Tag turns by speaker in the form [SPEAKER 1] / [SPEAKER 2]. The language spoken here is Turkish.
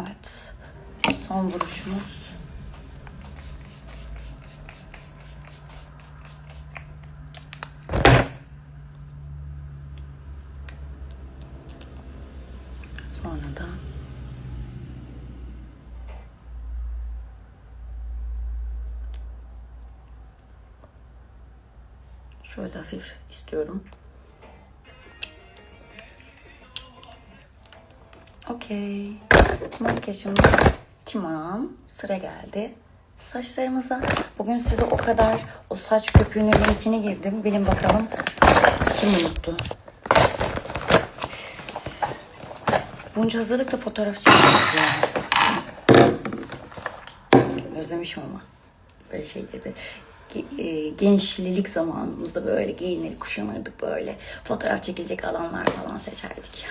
[SPEAKER 1] Evet. Son vuruşumuz. Sonra da şöyle hafif istiyorum. Okey. Makyajımız tamam. Sıra geldi. Saçlarımıza. Bugün size o kadar o saç köpüğünün linkini girdim. Bilin bakalım kim unuttu. Bunca hazırlıkla fotoğraf çekiyoruz ya. Özlemişim ama. Böyle şeyleri. Ge- e, gençlilik zamanımızda böyle giyinir, kuşanırdık böyle. Fotoğraf çekilecek alanlar falan seçerdik ya.